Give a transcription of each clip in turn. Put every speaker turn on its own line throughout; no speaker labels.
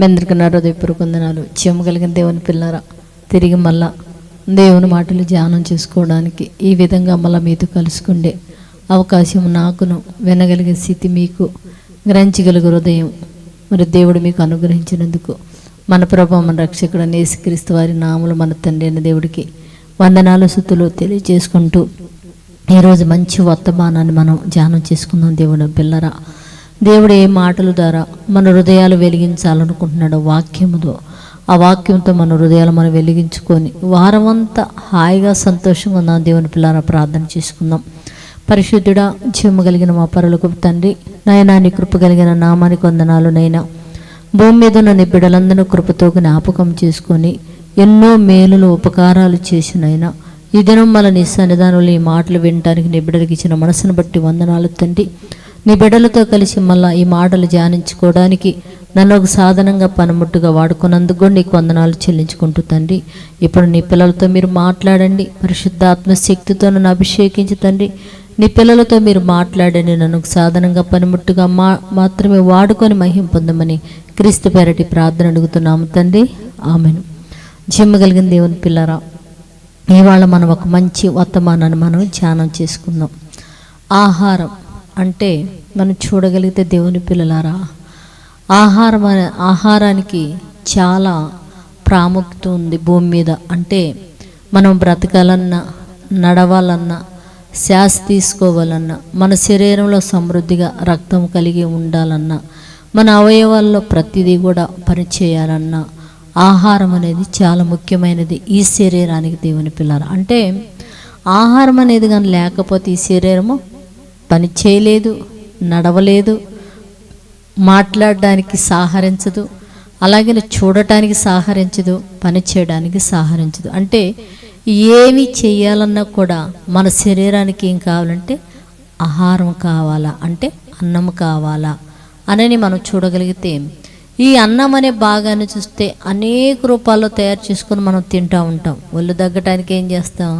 మీ అందరికీ నా హృదయపూర్వక వందనాలు. చెమ్మగలిగిన దేవుని పిల్లరా తిరిగి మళ్ళా దేవుని మాటలు ధ్యానం చేసుకోవడానికి ఈ విధంగా మళ్ళీ మీతో కలుసుకుండే అవకాశం నాకును వినగలిగే స్థితి మీకు గ్రహించగలిగే హృదయం. మరి దేవుడు మీకు అనుగ్రహించినందుకు మన ప్రభు మన రక్షకుడు నేసుక్రీస్తు వారి నాములు మన తండ్రి అయిన దేవుడికి వందనాలు సుతులు తెలియజేసుకుంటూ ఈరోజు మంచి వర్తమానాన్ని మనం ధ్యానం చేసుకుందాం దేవుని పిల్లరా. దేవుడు ఏ మాటల ద్వారా మన హృదయాలు వెలిగించాలనుకుంటున్నాడో వాక్యముతో ఆ వాక్యంతో మన హృదయాలు మనం వెలిగించుకొని వారమంతా హాయిగా సంతోషంగా ఉన్న దేవుని పిల్లారా ప్రార్థన చేసుకుందాం. పరిశుద్ధుడా జీవము కలిగిన మా పరులకు తండ్రి నాయనా నీ కృప కలిగిన నామానికి వందనాలు నైనా. భూమి మీద ఉన్న నీ బిడ్డలందరూ కృపతో జ్ఞాపకం చేసుకొని ఎన్నో మేలులు ఉపకారాలు చేసినైనా ఈ దినం మన నీ సన్నిధానంలో ఈ మాటలు వినటానికి నీ బిడ్డలకి ఇచ్చిన మనసును బట్టి వందనాలు తండ్రి. నీ బిడ్డలతో కలిసి మళ్ళా ఈ మాటలు ధ్యానించుకోవడానికి నన్ను ఒక సాధనంగా పనిముట్టుగా వాడుకున్నందుకు నీకు వందనాలు చెల్లించుకుంటూ తండ్రి. ఇప్పుడు నీ పిల్లలతో మీరు మాట్లాడండి. పరిశుద్ధాత్మ శక్తితో నన్ను అభిషేకించి తండ్రి. నీ పిల్లలతో మీరు మాట్లాడండి. నన్ను ఒక సాధనంగా పనిముట్టుగా మా మాత్రమే వాడుకొని మహిం పొందమని క్రీస్తు పేరటి ప్రార్థన అడుగుతున్నాము తండ్రి. ఆమెను. జిమ్మ కలిగిన దేవుని పిల్లరా ఇవాళ మనం ఒక మంచి వర్తమానాన్ని మనం ధ్యానం చేసుకుందాం. ఆహారం. అంటే మనం చూడగలిగితే దేవుని పిల్లలారా ఆహారం ఆహారానికి చాలా ప్రాముఖ్యత ఉంది భూమి మీద. అంటే మనం బ్రతకాలన్నా నడవాలన్నా శ్వాస తీసుకోవాలన్నా మన శరీరంలో సమృద్ధిగా రక్తం కలిగి ఉండాలన్నా మన అవయవాల్లో ప్రతిదీ కూడా పనిచేయాలన్నా ఆహారం అనేది చాలా ముఖ్యమైనది ఈ శరీరానికి దేవుని పిల్లలు అంటే ఆహారం అనేది కానీ లేకపోతే ఈ శరీరము పని చేయలేదు నడవలేదు మాట్లాడడానికి సహకరించదు అలాగే చూడటానికి సహకరించదు పని చేయడానికి సహకరించదు. అంటే ఏమి చేయాలన్నా కూడా మన శరీరానికి ఏం కావాలంటే ఆహారం కావాలా అంటే అన్నం కావాలా అనని మనం చూడగలిగితే ఈ అన్నం అనే భాగాన్ని చూస్తే అనేక రూపాల్లో తయారు చేసుకొని మనం తింటూ ఉంటాం. ఒళ్ళు తగ్గటానికి ఏం చేస్తాం?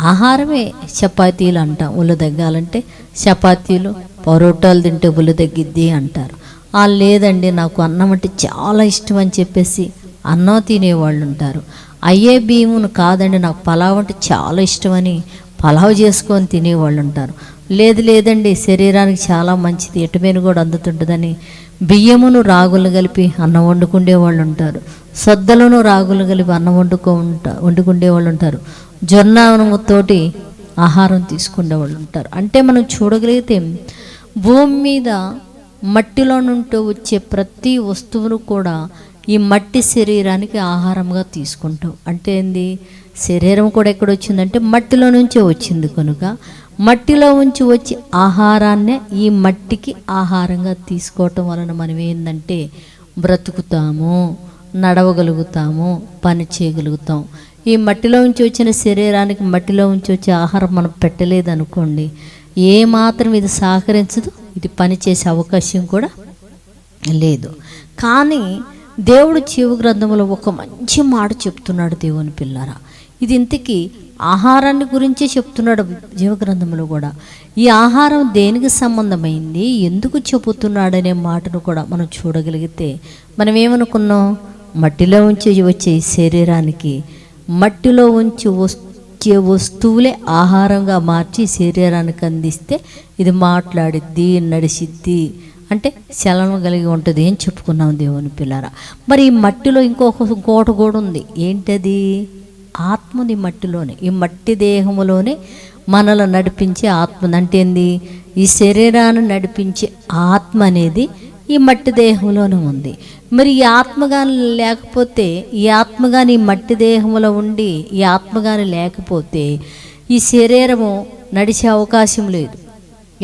ఆహారమే చపాతీలు అంటాం. ఒళ్ళు తగ్గాలంటే చపాతీలు పరోటాలు తింటే ఒళ్ళు తగ్గిద్ది అంటారు. ఆ లేదండి నాకు అన్నం అంటే చాలా ఇష్టం అని చెప్పేసి అన్నం తినేవాళ్ళు ఉంటారు. అయ్యే బియ్యమును కాదండి నాకు పలావ్ అంటే చాలా ఇష్టమని పలావ్ చేసుకొని తినేవాళ్ళు ఉంటారు. లేదు లేదండి శరీరానికి చాలా మంచిది ఎటుమైన కూడా అందుతుంటుందని బియ్యమును రాగులు కలిపి అన్నం వండుకుండే వాళ్ళు ఉంటారు. సొద్దలను రాగులు కలిపి అన్నం వండుకో ఉంటా వండుకుండే వాళ్ళు ఉంటారు. జొన్నతోటి ఆహారం తీసుకునే వాళ్ళు ఉంటారు. అంటే మనం చూడగలిగితే భూమి మీద మట్టిలో నుండి వచ్చే ప్రతి వస్తువును కూడా ఈ మట్టి శరీరానికి ఆహారంగా తీసుకుంటాం. అంటే ఏంది? శరీరం కూడా ఎక్కడ వచ్చిందంటే మట్టిలో నుంచే వచ్చింది కనుక. మట్టిలో ఉంచి వచ్చి ఆహారాన్నే ఈ మట్టికి ఆహారంగా తీసుకోవటం వలన మనం ఏంటంటే బ్రతుకుతాము నడవగలుగుతాము పని చేయగలుగుతాం. ఈ మట్టిలో ఉంచి వచ్చిన శరీరానికి మట్టిలో ఉంచి వచ్చే ఆహారం మనం పెట్టలేదు అనుకోండి ఏ మాత్రం ఇది సహకరించదు ఇది పని చేసే అవకాశం కూడా లేదు. కానీ దేవుడు జీవ గ్రంథంలో ఒక మంచి మాట చెప్తున్నాడు దేవుని పిల్లరా. ఇది ఇంతకీ ఆహారాన్ని గురించే చెప్తున్నాడు జీవగ్రంథంలో కూడా. ఈ ఆహారం దేనికి సంబంధమైంది ఎందుకు చెబుతున్నాడనే మాటను కూడా మనం చూడగలిగితే మనం ఏమనుకున్నాం మట్టిలో ఉంచి వచ్చే శరీరానికి మట్టిలో ఉంచి వచ్చే వస్తువులే ఆహారంగా మార్చి శరీరానికి అందిస్తే ఇది మాట్లాడిద్ది నడిసిద్ది అంటే చలనం కలిగి ఉంటుంది అని చెప్పుకున్నాం దేవుని పిల్లరా. మరి ఈ మట్టిలో ఇంకొక కోట కూడా ఉంది. ఏంటది? ఆత్మది మట్టిలోనే. ఈ మట్టి దేహములోనే మనలో నడిపించే ఆత్మ అంటే ఏంది? ఈ శరీరాన్ని నడిపించే ఆత్మ అనేది ఈ మట్టి దేహంలోనే ఉంది. మరి ఈ ఆత్మగాని లేకపోతే ఈ ఆత్మగాని మట్టి దేహంలో ఉండి ఈ ఆత్మగాని లేకపోతే ఈ శరీరము నడిచే అవకాశం లేదు.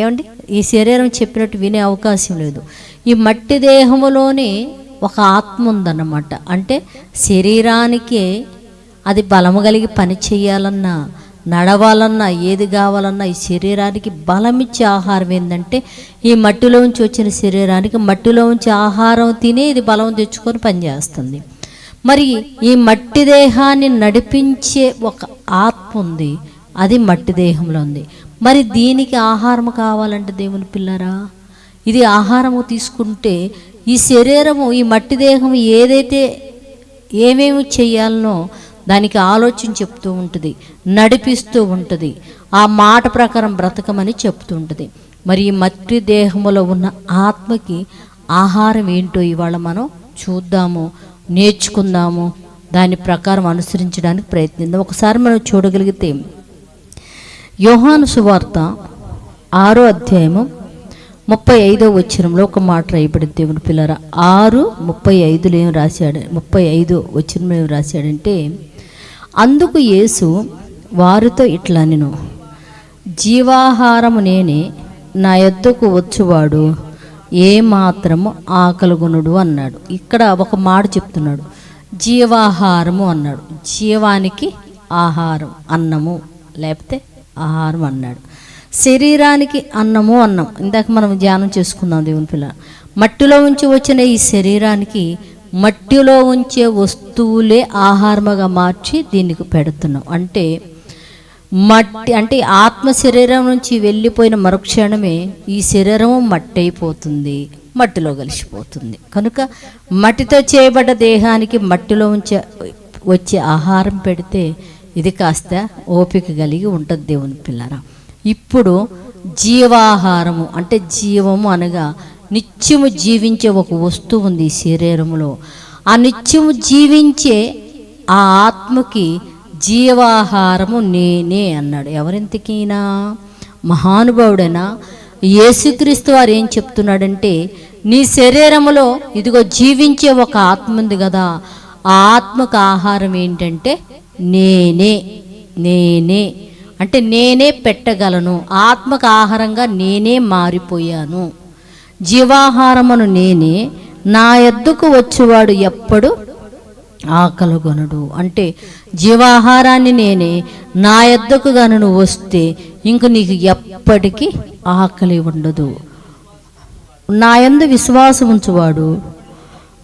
ఏమండి? ఈ శరీరం చెప్పినట్టు వినే అవకాశం లేదు. ఈ మట్టి దేహములోనే ఒక ఆత్మ ఉందన్నమాట. అంటే శరీరానికి అది బలము కలిగి పని చేయాలన్నా నడవాలన్నా ఏది కావాలన్నా ఈ శరీరానికి బలమిచ్చే ఆహారం ఏంటంటే ఈ మట్టిలోంచి వచ్చిన శరీరానికి మట్టిలోంచి ఆహారం తిని ఇది బలం తెచ్చుకొని పనిచేస్తుంది. మరి ఈ మట్టి దేహాన్ని నడిపించే ఒక ఆత్మ ఉంది. అది మట్టి దేహంలో ఉంది. మరి దీనికి ఆహారం కావాలంటే దేవుని పిల్లరా? ఇది ఆహారము తీసుకుంటే ఈ శరీరము ఈ మట్టి దేహం ఏదైతే ఏమేమి చేయాలనో దానికి ఆలోచన చెప్తూ ఉంటుంది నడిపిస్తూ ఉంటుంది. ఆ మాట ప్రకారం బ్రతకమని చెప్తూ ఉంటుంది. మరి ఈ మట్టి దేహములో ఉన్న ఆత్మకి ఆహారం ఏంటో ఇవాళ మనం చూద్దాము నేర్చుకుందాము. దాని ప్రకారం అనుసరించడానికి ప్రయత్నిద్దాం. ఒకసారి మనం చూడగలిగితే యోహాను సువార్త ఆరో అధ్యాయము ముప్పై ఐదో వచ్చరంలో ఒక మాట రాయబడింది. దేవుని పిల్లర ఆరు ముప్పై ఐదులో ఏం రాశాడు? ముప్పై ఐదు వచనంలో ఏం రాశాడంటే అందుకు యేసు వారితో ఇట్లా నేను జీవాహారము నేనే నా ఎద్దుకు వచ్చువాడు ఏ మాత్రము ఆకలిగొనుడు అన్నాడు. ఇక్కడ ఒక మాట చెప్తున్నాడు. జీవాహారము అన్నాడు. జీవానికి ఆహారం అన్నము లేకపోతే ఆహారం అన్నాడు. శరీరానికి అన్నము అన్నం ఇందాక మనం ధ్యానం చేసుకుందాం దేవుని పిల్ల. మట్టిలో ఉంచి వచ్చిన ఈ శరీరానికి మట్టిలో ఉంచే వస్తువులే ఆహారముగా మార్చి దీనికి పెడుతున్నాం. అంటే మట్టి అంటే ఆత్మ శరీరం నుంచి వెళ్ళిపోయిన మరుక్షణమే ఈ శరీరము మట్టి అయిపోతుంది మట్టిలో కలిసిపోతుంది. కనుక మట్టితో చేయబడ్డ దేహానికి మట్టిలో ఉంచే వచ్చే ఆహారం పెడితే ఇది కాస్త ఓపిక కలిగి ఉంటుంది దేవుని పిల్లరా. ఇప్పుడు జీవాహారము అంటే జీవము అనగా నిత్యము జీవించే ఒక వస్తువు ఉంది ఈ ఆ నిత్యము జీవించే ఆ ఆత్మకి జీవాహారము నేనే అన్నాడు. ఎవరింతకీనా మహానుభావుడైనా? యేసుక్రీస్తు వారు ఏం చెప్తున్నాడంటే నీ శరీరములో ఇదిగో జీవించే ఒక ఆత్మ ఉంది కదా ఆ ఆత్మకు ఆహారం ఏంటంటే నేనే నేనే. అంటే నేనే పెట్టగలను ఆత్మకు ఆహారంగా నేనే మారిపోయాను. జీవాహారమును నేనే నా ఎద్దుకు వచ్చేవాడు ఎప్పుడు ఆకలిగొనడు. అంటే జీవాహారాన్ని నేనే నా ఎద్దకు గను నువ్వు వస్తే ఇంక నీకు ఎప్పటికీ ఆకలి ఉండదు. నా యందు విశ్వాసం ఉంచువాడు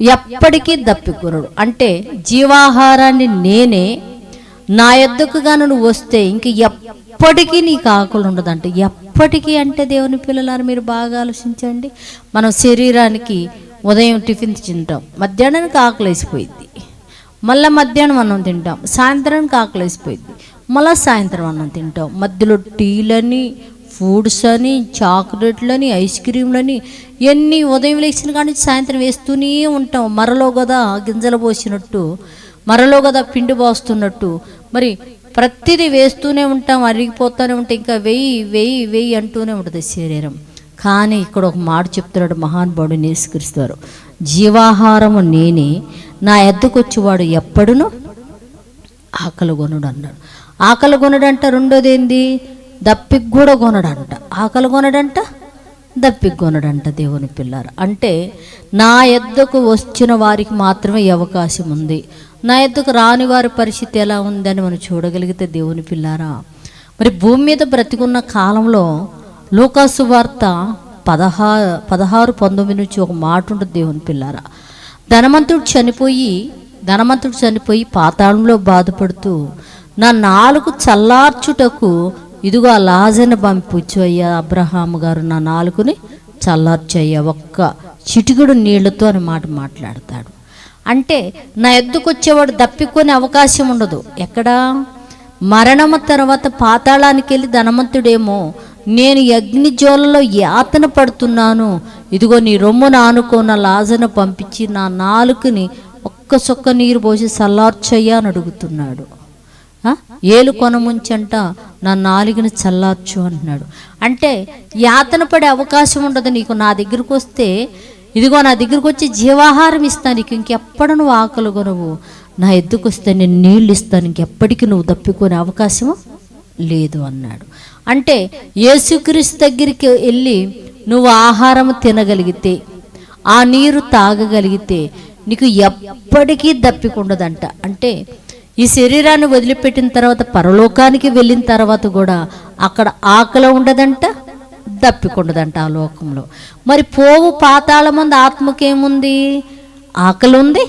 ఎప్పటికీ దప్పికొనడు. అంటే జీవాహారాన్ని నేనే నా ఎద్దకుగా నువ్వు వస్తే ఇంక ఎప్పటికీ నీకు ఆకలి ఉండదంట. ఎప్పటికీ అంటే దేవుని పిల్లలారు మీరు బాగా ఆలోచించండి. మనం శరీరానికి ఉదయం టిఫిన్ తింటాం మధ్యాహ్నానికి ఆకలి వేసిపోయింది మళ్ళీ మధ్యాహ్నం అన్నం తింటాం సాయంత్రానికి ఆకలి వేసిపోయింది మళ్ళీ సాయంత్రం అన్నం తింటాం. మధ్యలో టీలని ఫుడ్స్ అని చాక్లెట్లని ఐస్ క్రీమ్లని ఎన్ని ఉదయం లేచిన కానీ సాయంత్రం వేస్తూనే ఉంటాం. మరలో కదా గింజలు పోసినట్టు మరలో కదా పిండి పోస్తున్నట్టు. మరి ప్రతిదీ వేస్తూనే ఉంటాం అరిగిపోతూనే ఉంటాం ఇంకా వెయ్యి వెయ్యి వెయ్యి అంటూనే ఉంటుంది శరీరం. కానీ ఇక్కడ ఒక మాట చెప్తున్నాడు మహానుభావుడు నిరస్కరిస్తారు జీవాహారము నేనే నా ఎద్దుకొచ్చేవాడు ఎప్పుడును ఆకలి కొనుడు అన్నాడు. ఆకలి కొనడంట రెండోది ఏంది దప్పికి కూడా కొనడంట. ఆకలి కొనడంట దప్పికి కొనడంట దేవుని పిల్లారు. అంటే నా ఎద్దుకు వచ్చిన వారికి మాత్రమే అవకాశం ఉంది. నా ఎద్దుకు రాని వారి పరిస్థితి ఎలా ఉందని మనం చూడగలిగితే దేవుని పిల్లారా. మరి భూమి మీద బ్రతికున్న కాలంలో లోకాసు వార్త పదహా పదహారు పంతొమ్మిది నుంచి ఒక మాట ఉంటుంది దేవుని పిల్లారా. ధనవంతుడు చనిపోయి ధనవంతుడు చనిపోయి పాతాళంలో బాధపడుతూ నా నాలుగు చల్లార్చుటకు ఇదిగో ఆ లాజను పంపించు అయ్యా అబ్రహాము గారు నా నాలుగుని చల్లార్చయ్యా ఒక్క చిటికుడు నీళ్ళతో అని మాట మాట్లాడతాడు. అంటే నా ఎద్దుకు వచ్చేవాడు దప్పికొనే అవకాశం ఉండదు. ఎక్కడా? మరణము తర్వాత పాతాళానికి వెళ్ళి ధనవంతుడేమో. నేను అగ్నిజ్వాలలో అగ్ని యాతన పడుతున్నాను. ఇదిగో నీ రొమ్ము ఆనుకున్న లాజను పంపించి నా నాలుకని ఒక్క సొక్క నీరు పోసి చల్లార్చయ్యా అని అడుగుతున్నాడు. ఏలు కొనముంచంట నా నాలుగుని చల్లార్చు అంటున్నాడు. అంటే యాతన పడే అవకాశం ఉండదు నీకు. నా దగ్గరకు వస్తే ఇదిగో నా దగ్గరకు వచ్చి జీవాహారం ఇస్తాను నీకు ఇంకెప్పుడు నువ్వు ఆకలి కొనవు. నా ఎద్దుకు వస్తే నేను నీళ్ళు ఇస్తాను ఇంకెప్పటికీ నువ్వు తప్పుకునే అవకాశము లేదు అన్నాడు. అంటే యేసుక్రీస్తు దగ్గరికి వెళ్ళి నువ్వు ఆహారం తినగలిగితే ఆ నీరు తాగగలిగితే నీకు ఎప్పటికీ దప్పికుండదంట. అంటే ఈ శరీరాన్ని వదిలిపెట్టిన తర్వాత పరలోకానికి వెళ్ళిన తర్వాత కూడా అక్కడ ఆకలి ఉండదంట దప్పికుండదంట ఆ లోకంలో. మరి పోవు పాతాళమంది ఆత్మకేముంది? ఆకలి ఉంది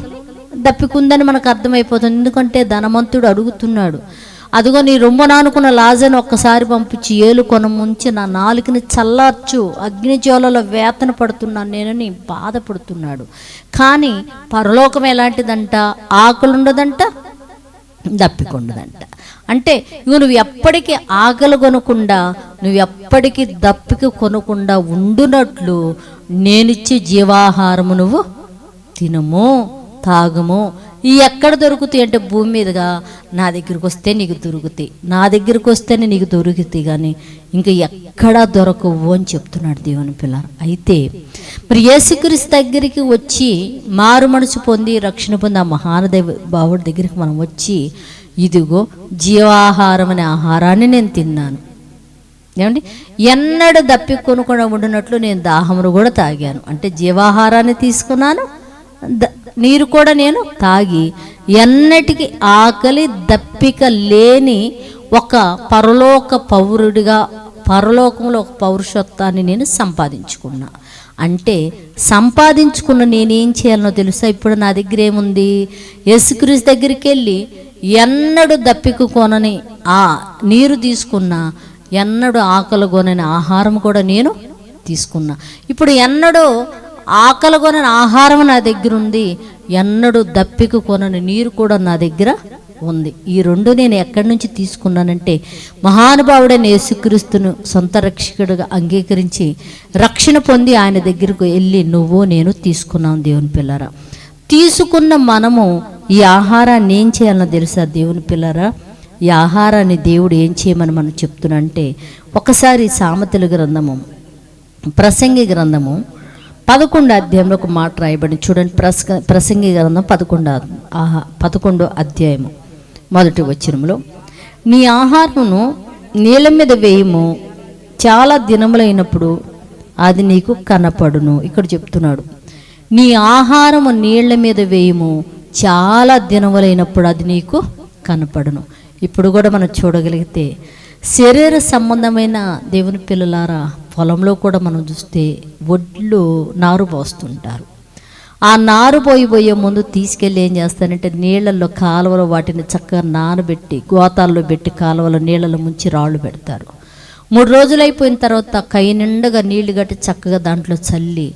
దప్పికుందని మనకు అర్థమైపోతుంది. ఎందుకంటే ధనవంతుడు అడుగుతున్నాడు. అదిగో నీ రొమ్మ నానుకున్న లాజను ఒక్కసారి పంపించి ఏలు కొన ముంచి నా నాలుకని చల్లార్చు. అగ్నిజ్వాలలో వేతన పడుతున్నాను నేనని బాధపడుతున్నాడు. కానీ పరలోకం ఎలాంటిదంట? ఆకలుండదంట? దప్పికొండదంట. అంటే ఇవి నువ్వు ఎప్పటికీ ఆకలి కొనకుండా నువ్వు ఎప్పటికీ దప్పిక కొనకుండా ఉండునట్లు నేనిచ్చే జీవాహారము నువ్వు తినము తాగము. ఈ ఎక్కడ దొరుకుతాయి అంటే భూమి మీదుగా నా దగ్గరికి వస్తే నీకు దొరుకుతాయి. నా దగ్గరికి వస్తేనే నీకు దొరుకుతాయి కానీ ఇంకా ఎక్కడా దొరకవు అని చెప్తున్నాడు దేవుని పిల్లలు. అయితే మరి యేసుక్రీస్తు దగ్గరికి వచ్చి మారు మనసు పొంది రక్షణ పొంది ఆ మహానదేవ బావుడి దగ్గరికి మనం వచ్చి ఇదిగో జీవాహారం అనే ఆహారాన్ని నేను తిన్నాను. ఏమండి? ఎన్నడు దప్పి కొనుక్కొని ఉండినట్లు నేను దాహమును కూడా తాగాను. అంటే జీవాహారాన్ని తీసుకున్నాను ద- నీరు కూడా నేను తాగి ఎన్నటికి ఆకలి దప్పిక లేని ఒక పరలోక పౌరుడిగా పరలోకంలో ఒక పౌరుషత్వాన్ని నేను సంపాదించుకున్నా. అంటే సంపాదించుకున్న నేనేం చేయాలనో తెలుసా? ఇప్పుడు నా దగ్గర ఏముంది? యశుక్రీస్ దగ్గరికి వెళ్ళి ఎన్నడు దప్పిక కొనని ఆ నీరు తీసుకున్నా ఎన్నడు ఆకలి కొనని ఆహారం కూడా నేను తీసుకున్నా. ఇప్పుడు ఎన్నడూ ఆకలి కొనని ఆహారం నా దగ్గర ఉంది ఎన్నడూ దప్పిక కొనని నీరు కూడా నా దగ్గర ఉంది. ఈ రెండు నేను ఎక్కడి నుంచి తీసుకున్నానంటే మహానుభావుడైన యేసుక్రీస్తును సొంత రక్షకుడుగా అంగీకరించి రక్షణ పొంది ఆయన దగ్గరకు వెళ్ళి నువ్వు నేను తీసుకున్నాం దేవుని పిల్లరా. తీసుకున్న మనము ఈ ఆహారాన్ని ఏం చేయాలని తెలుసా దేవుని పిల్లరా? ఈ ఆహారాన్ని దేవుడు ఏం చేయమని మనం చెప్తున్నంటే ఒకసారి సామెతల గ్రంథము ప్రసంగి గ్రంథము పదకొండు అధ్యాయంలో ఒక మాట రాయబడింది. చూడండి ప్రస ప్రసంగి గ్రంథం పదకొండు ఆహా పదకొండో అధ్యాయము. మొదటి వచనములో నీ ఆహారమును నీళ్ళ మీద వేయము. చాలా దినములైనప్పుడు అది నీకు కనపడును. ఇక్కడ చెప్తున్నాడు. నీ ఆహారము నీళ్ళ మీద వేయము. చాలా దినములైనప్పుడు అది నీకు కనపడును. ఇప్పుడు కూడా మనం చూడగలిగితే శరీర సంబంధమైన దేవుని పిల్లలారా పొలంలో కూడా మనం చూస్తే ఒడ్లు నారు పోస్తుంటారు. ఆ నారు పోయిపోయే ముందు తీసుకెళ్ళి ఏం చేస్తానంటే నీళ్ళల్లో కాలువలో వాటిని చక్కగా నానబెట్టి గోతాల్లో పెట్టి కాలువలో నీళ్ళలో ముంచి రాళ్ళు పెడతారు. మూడు రోజులు అయిపోయిన తర్వాత కై నిండుగా నీళ్ళు కట్టి చక్కగా దాంట్లో చల్లి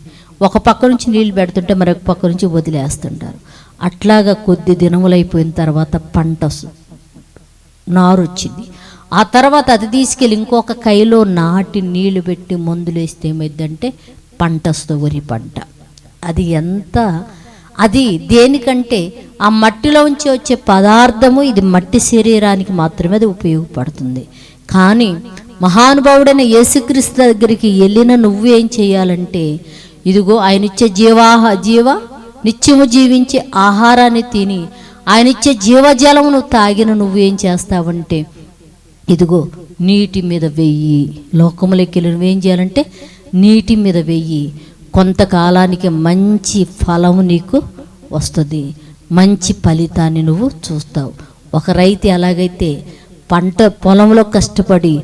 ఒక పక్క నుంచి నీళ్ళు పెడుతుంటే మరొక పక్క నుంచి వదిలేస్తుంటారు. అట్లాగా కొద్ది దినములు అయిపోయిన తర్వాత పంట వస్తుంది నారు వచ్చింది ఆ తర్వాత అది తీసుకెళ్ళి ఇంకొక కైలో నాటి నీళ్ళు పెట్టి మందులు వేస్తే ఏమైందంటే పంట వస్తుంది వరి పంట. అది ఎంత? అది దేనికంటే ఆ మట్టిలోంచి వచ్చే పదార్థము ఇది మట్టి శరీరానికి మాత్రమే అది ఉపయోగపడుతుంది. కానీ మహానుభావుడైన యేసుక్రీస్తు దగ్గరికి వెళ్ళిన నువ్వు ఏం చేయాలంటే ఇదిగో ఆయన ఇచ్చే జీవాహ జీవ నిత్యము జీవించే ఆహారాన్ని తిని ఆయన ఇచ్చే జీవజలమును తాగిన నువ్వు ఏం చేస్తావంటే ఇదిగో నీటి మీద వెయ్యి లోకములకి వెళ్ళి నువ్వేం చేయాలంటే నీటి మీద వెయ్యి కొంతకాలానికి మంచి ఫలము నీకు వస్తుంది. మంచి ఫలితాన్ని నువ్వు చూస్తావు. ఒక రైతు ఎలాగైతే పంట పొలంలో కష్టపడి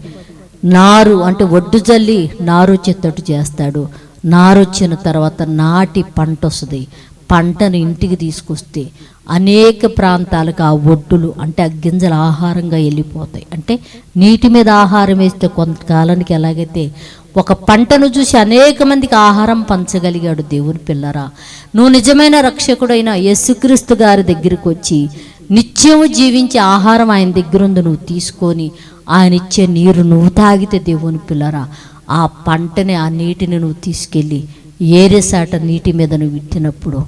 నారు అంటే ఒడ్డు జల్లి నారు వచ్చేటట్టు చేస్తాడు. నారు వచ్చిన తర్వాత నాటి పంట వస్తుంది. పంటను ఇంటికి తీసుకొస్తే అనేక ప్రాంతాలకు ఆ ఒడ్డులు అంటే ఆ గింజలు ఆహారంగా వెళ్ళిపోతాయి. అంటే నీటి మీద ఆహారం వేస్తే కొంతకాలానికి ఎలాగైతే ఒక పంటను చూసి అనేక మందికి ఆహారం పంచగలిగాడు దేవుని పిల్లరా. నువ్వు నిజమైన రక్షకుడైన యేసుక్రీస్తు గారి దగ్గరికి వచ్చి నిత్యము జీవించే ఆహారం ఆయన దగ్గర ఉంది నువ్వు తీసుకొని ఆయన ఇచ్చే నీరు నువ్వు తాగితే దేవుని పిల్లరా. ఆ పంటని ఆ నీటిని నువ్వు తీసుకెళ్ళి ఏరేసాట నీటి మీద నువ్వు విట్టినప్పుడు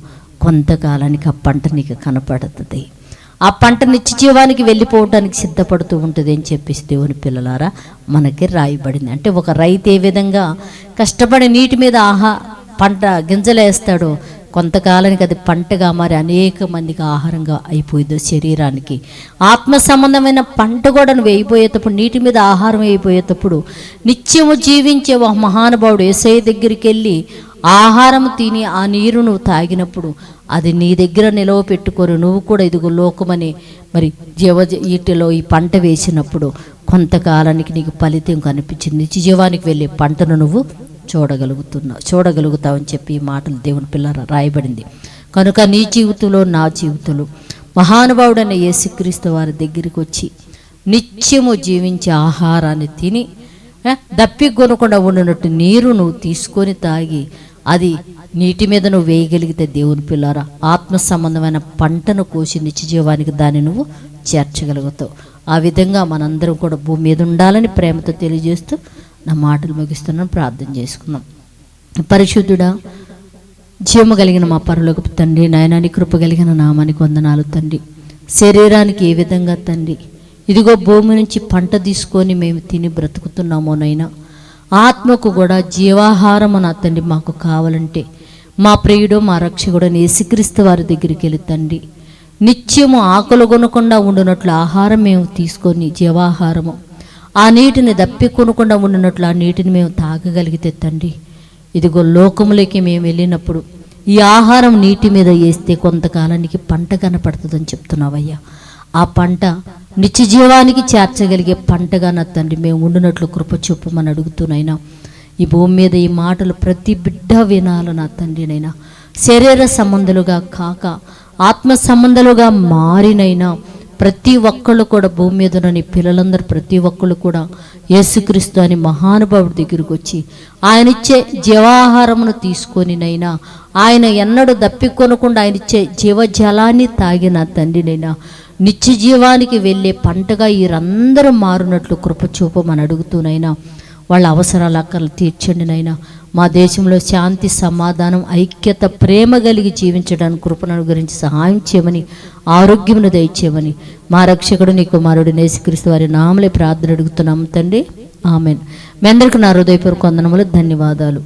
కొంతకాలానికి ఆ పంట నీకు కనపడుతుంది. ఆ పంట నిత్యజీవానికి వెళ్ళిపోవటానికి వెళ్ళిపోవడానికి సిద్ధపడుతూ ఉంటుంది అని చెప్పేసి దేవుని పిల్లలారా మనకి రాయబడింది. అంటే ఒక రైతు ఏ విధంగా కష్టపడి నీటి మీద ఆహా పంట గింజలేస్తాడో కొంతకాలానికి అది పంటగా మరి అనేక మందికి ఆహారంగా అయిపోయింది శరీరానికి. ఆత్మ సంబంధమైన పంట కూడా వేయిపోయేటప్పుడు నీటి మీద ఆహారం వేయిపోయేటప్పుడు నిత్యము జీవించే ఒక మహానుభావుడు ఏసై దగ్గరికి వెళ్ళి ఆహారం తిని ఆ నీరు నువ్వు తాగినప్పుడు అది నీ దగ్గర నిలవ పెట్టుకొని నువ్వు కూడా ఇదిగో లోకమని మరి జీవ ఈటిలో ఈ పంట వేసినప్పుడు కొంతకాలానికి నీకు ఫలితం కనిపించింది. నిత్య జీవానికి వెళ్ళే పంటను నువ్వు చూడగలుగుతున్నావు చూడగలుగుతావని చెప్పి ఈ మాటలు దేవుని పిల్ల రాయబడింది. కనుక నీ జీవితంలో నా జీవితంలో మహానుభావుడైన యేసుక్రీస్తు వారి దగ్గరికి వచ్చి నిత్యము జీవించే ఆహారాన్ని తిని దప్పి దప్పికొనకుండా ఉండినట్టు నీరు నువ్వు తీసుకొని తాగి అది నీటి మీద నువ్వు వేయగలిగితే దేవుని పిల్లారా ఆత్మ సంబంధమైన పంటను కోసి నిత్య జీవానికి దాన్ని నువ్వు చేర్చగలుగుతావు. ఆ విధంగా మనందరం కూడా భూమి మీద ఉండాలని ప్రేమతో తెలియజేస్తూ నా మాటలు ముగిస్తున్నాను ప్రార్థన చేసుకున్నాం పరిశుద్ధుడా జీవము కలిగిన మా పరులకు తండ్రి నయనాని కృప కలిగిన నామానికి వందనాలు తండ్రి. శరీరానికి ఏ విధంగా తండ్రి? ఇదిగో భూమి నుంచి పంట తీసుకొని మేము తిని బ్రతుకుతున్నామో నైనా ఆత్మకు కూడా జీవాహారమున తండ్రి మాకు కావాలంటే. మా ప్రియుడు మా రక్షకుడు యేసుక్రీస్తు వారి దగ్గరికి వెళుతండి నిత్యము ఆకులు కొనకుండా ఉండునట్లు ఆహారం మేము తీసుకొని జీవాహారము ఆ నీటిని దప్పి కొనకుండా ఉండినట్లు ఆ నీటిని మేము తాగగలిగితే తండ్రి. ఇదిగో లోకములోకి మేము వెళ్ళినప్పుడు ఈ ఆహారం నీటి మీద వేస్తే కొంతకాలానికి పంట కనపడుతుందని చెప్తున్నావయ్యా. ఆ పంట నిత్య జీవానికి చేర్చగలిగే పంటగా నా తండ్రి మేము ఉండినట్లు కృప చూపమని అడుగుతున్నాయినా ఈ భూమి మీద ఈ మాటలు ప్రతి బిడ్డ వినాలి నా తండ్రినైనా శరీర సంబంధాలుగా కాక ఆత్మ సంబంధాలుగా మారినైనా ప్రతి ఒక్కళ్ళు కూడా భూమి మీద ఉన్న నీ పిల్లలందరూ ప్రతి ఒక్కళ్ళు కూడా యేసుక్రీస్తు అని మహానుభావుడి దగ్గరికి వచ్చి ఆయన ఇచ్చే జీవాహారమును తీసుకొనినైనా ఆయన ఎన్నడూ దప్పికొనకుండా ఆయన ఇచ్చే జీవజలాన్ని తాగిన తండ్రినైనా నిత్య జీవానికి వెళ్ళే పంటగా వీరందరూ మారునట్లు కృప చూపమని అడుగుతూనైనా వాళ్ళ అవసరాల అక్కర్లు తీర్చండి నైనా. మా దేశంలో శాంతి సమాధానం ఐక్యత ప్రేమ కలిగి జీవించడానికి కృపను గురించి సహాయం చేయమని ఆరోగ్యమును దయచేయమని మా రక్షకుడు నీ కుమారుడు నేసుక్రీస్తు వారి నామలే ప్రార్థన అడుగుతున్నాం తండ్రి. ఆమెన్. మీ అందరికీ నా హృదయపూర్వక వందనములు ధన్యవాదాలు.